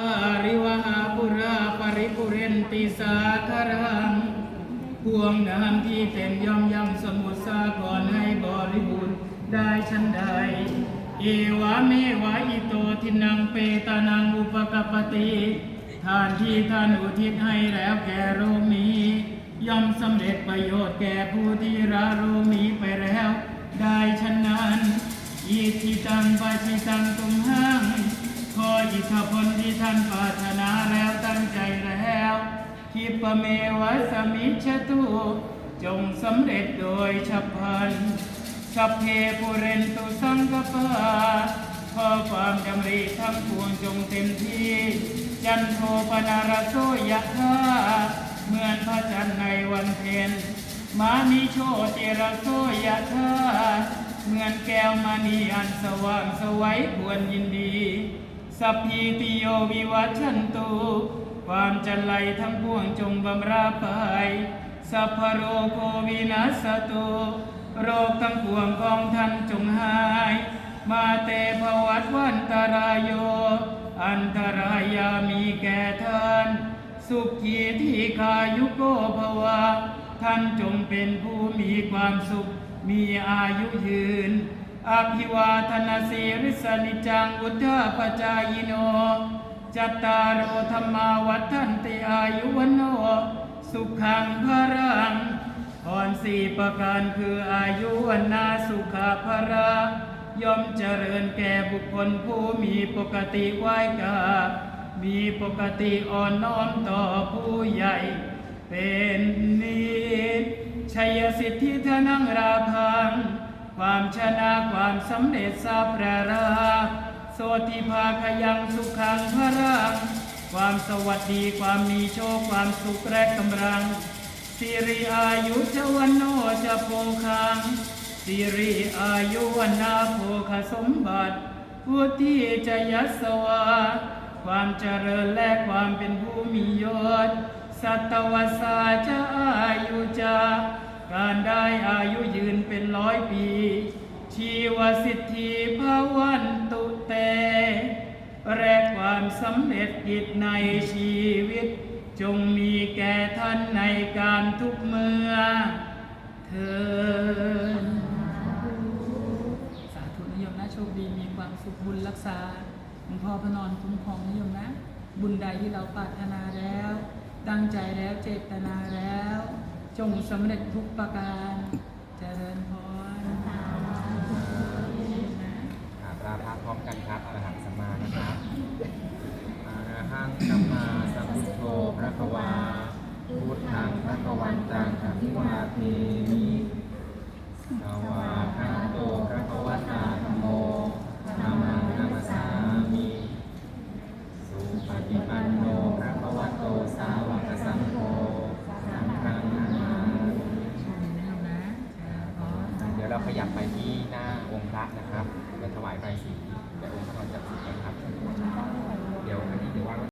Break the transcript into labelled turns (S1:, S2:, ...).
S1: อาริวหาปุราปริปุเรนติสาคารังพวงน้ำที่เต็มย่อมย่ำสมุทรสาครให้บริบูรณ์ได้ชั้นใด เอวะเมวะอิโตทินังเปตานังอุปกปปติทานที่ท่านอุทิศให้แล้วแก่โรคนี้ย่อมสำเร็จประโยชน์แก่ผู้ที่ละโรคนี้ไปแล้ว ได้ฉะนั้นอิทิตังปัจิตังตุมหัง ขออิทธผลที่ท่านปรารถนาแล้วตั้งใจแล้วทิปเมวะสมิชตุจงสำเร็จโดยฉับพลันสัพเพปุเรนตุสังกปาขอความดำริทั้งปวงจงเต็มที่ จันโทปนารโสยะธาเหมือนพระจันทร์ในวันเพ็ญมานิโชติรโสยะธาเหมือนแก้วมณีอันสว่างสวัยควรยินดี สัพพีติโยวิวัชชันตุความจันไรทั้งปวงจงบำราไปสัพพโรโควินัสตุโรคทั้งปวงของท่านจงหาย มาเตภวัตวันตรายโย อันตรายามีแก่ท่าน สุขีที่ขายุโกภวะ ท่านจงเป็นผู้มีความสุข มีอายุยืน อภิวาทนาสีริสนิจังอุทธาปจายโน จัตตารโอธรรมาวัฏันติอายุวโน สุขังพรังพรสี่ประการคืออายุวันนาสุขาภระย่อมเจริญแก่บุคคลผู้มีปกติไหวกามีปกติอ่อนน้อมต่อผู้ใหญ่ เป็นนิจชัยสิทธิธนังราพัง ความชนะความสำเร็จทราบประราโสติภาคยังสุขังพระรังความสวัสดีความมีโชคความสุขและกำลังสิริอายุชวันโนจะโพคังสิริอายุวันนาโภคสมบัติพุทธิจะยัสวา ความเจริญและความเป็นผู้มียศ สัตวสาจะอายุจา การได้อายุยืนเป็นร้อยปี ชีวสิทธิภาวันตุเตและความสำเร็จกิจในชีวิต จงมีแก่ท่านในการทุกเมื่อเถินสาธุนิยมนะโชคดีมีความสุขบุญรักษาหลวงพ่อพระนอนคุ้มครองนิยมนะ บุญใดที่เราปรารถนาแล้ว ตั้งใจแล้วเจตนาแล้ว จงสำเร็จทุกประการเจริญพร
S2: อาปลาพระพร้อมกันครับอรหังสัมมานะครับอรหังสัมมาสัมพุทโธพระกวาพุทธังพระกวันตังอภิวาเท เดี๋ยวเราขยับไปที่หน้าองค์พระนะครับเพื่อถวายใบสีแต่องค์พระนอนจับสีนะครั